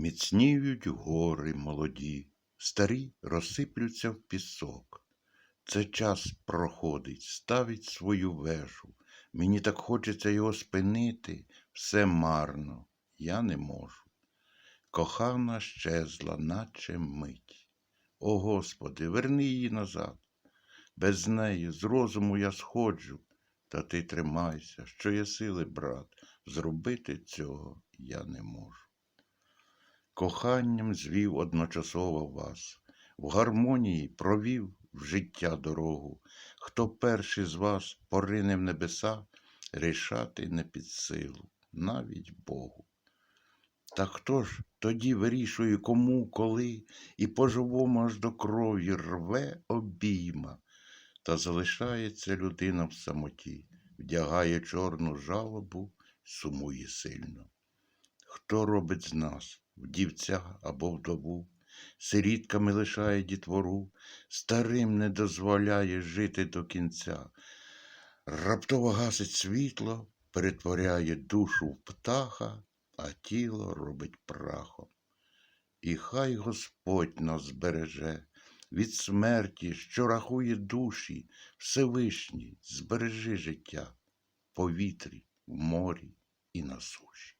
Міцніють гори молоді, старі розсиплються в пісок. Це час проходить, ставить свою вежу. Мені так хочеться його спинити, все марно, я не можу. Кохана щезла, наче мить. О Господи, верни її назад. Без неї з розуму я сходжу, та ти тримайся, що є сили, брат, зробити цього я не можу. Коханням звів одночасово вас, в гармонії провів в життя дорогу. Хто перший з вас порине в небеса, рішати не під силу, навіть Богу. Та хто ж тоді вирішує, кому, коли, і по-живому аж до крові рве обійма, та залишається людина в самоті, вдягає чорну жалобу, сумує сильно. Хто робить з нас, вдівця або вдову, сирітками лишає дітвору, старим не дозволяє жити до кінця, раптово гасить світло, перетворяє душу в птаха, а тіло робить прахом. І хай Господь нас збереже від смерті, що рахує душі, Всевишній, збережи життя в повітрі, в морі і на суші.